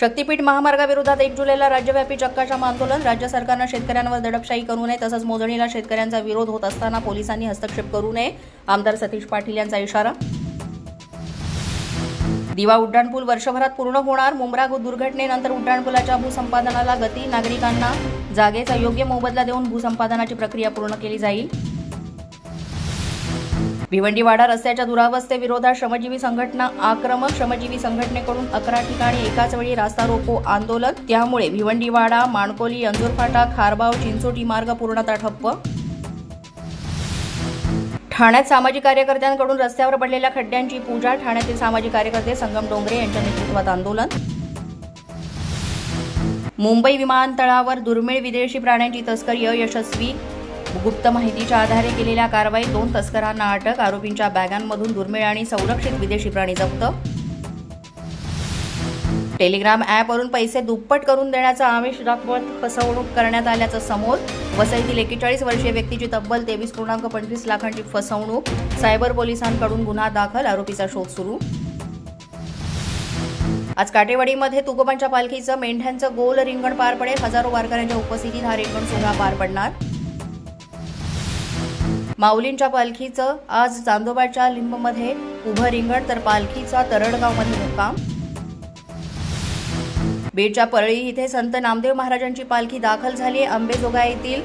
शक्तीपीठ महामार्गाविरोधात एक जुलैला राज्यव्यापी चक्काजाम आंदोलन. राज्य सरकारनं शेतकऱ्यांवर दडपशाही करू नये तसंच मोजणीला शेतकऱ्यांचा विरोध होत असताना पोलिसांनी हस्तक्षेप करू नये. आमदार सतीश पाटील यांचा इशारा. दिवा उड्डाणपूल वर्षभरात पूर्ण होणार. मुंब्रा दुर्घटनेनंतर उड्डाणपुलाच्या भूसंपादनाला गती. नागरिकांना जागेचा योग्य मोबदला देऊन भूसंपादनाची प्रक्रिया पूर्ण केली जाईल. भिवंडीवाडा रस्त्याच्या दुरावस्थेविरोधात श्रमजीवी संघटना आक्रमक. श्रमजीवी संघटनेकडून अकरा ठिकाणी एकाच वेळी रास्ता रोको आंदोलन. त्यामुळे भिवंडीवाडा माणकोली अंजूरफाटा खारबाव चिंचोटी मार्ग पूर्णतः ठप्प. ठाण्यात सामाजिक कार्यकर्त्यांकडून रस्त्यावर पडलेल्या खड्ड्यांची पूजा ठाण्यातील सामाजिक कार्यकर्ते संगम डोंगरे यांच्या नेतृत्वात आंदोलन. मुंबई विमानतळावर दुर्मिळ विदेशी प्राण्यांची तस्करी अयशस्वी गुप्त माहितीच्या आधारे केलेल्या कारवाईत दोन तस्करांना अटक आरोपींच्या बॅगांमधून दुर्मिळ आणि संरक्षित विदेशी प्राणी जप्त. टेलिग्राम ॲपवरून पैसे दुप्पट करून देण्याचा आमिष दाखवत फसवणूक करण्यात आल्याचं समोर वसईतील एकेचाळीस वर्षीय व्यक्तीची तब्बल तेवीस पूर्णांक पंचवीस लाखांची फसवणूक सायबर पोलिसांकडून गुन्हा दाखल आरोपीचा शोध सुरू. आज काटेवाडीमध्ये तुकोबांच्या पालखीचं मेंढ्यांचं गोल रिंगण पार पडेल. हजारो वारकऱ्यांच्या उपस्थितीत हा रिंगण सोहळा पार पडणार. माऊलींच्या पालखीचं आज चांदोबाच्या लिंबमध्ये उभं रिंगण तर पालखीचा तरडगावमध्ये मुक्काम. बीडच्या परळी इथे संत नामदेव महाराजांची पालखी दाखल झाली. आंबेजोगा येथील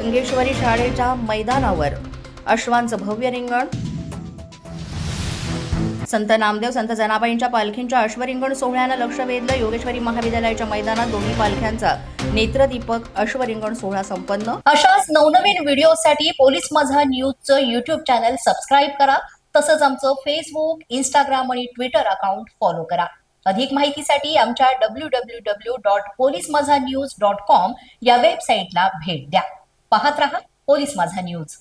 अंगेश्वरी शाळेच्या मैदानावर अश्वांचं भव्य रिंगण. संत नामदेव संत जनाबाईंच्या पालखींच्या अश्वरिंगण सोहळ्यानं लक्ष वेधलं. योगेश्वरी महाविद्यालयाच्या मैदानात दोन्ही पालख्यांचा नेत्रदीपक अश्वरिंगण सोहळा संपन्न. अशाच नवनवीन व्हिडिओसाठी पोलीस माझा न्यूजचं युट्यूब चॅनल सबस्क्राईब करा. तसंच आमचं फेसबुक इंस्टाग्राम आणि ट्विटर अकाउंट फॉलो करा. अधिक माहितीसाठी आमच्या W W W dot police Majha news dot com या वेबसाईटला भेट द्या. पाहत रहा पोलीस माझा न्यूज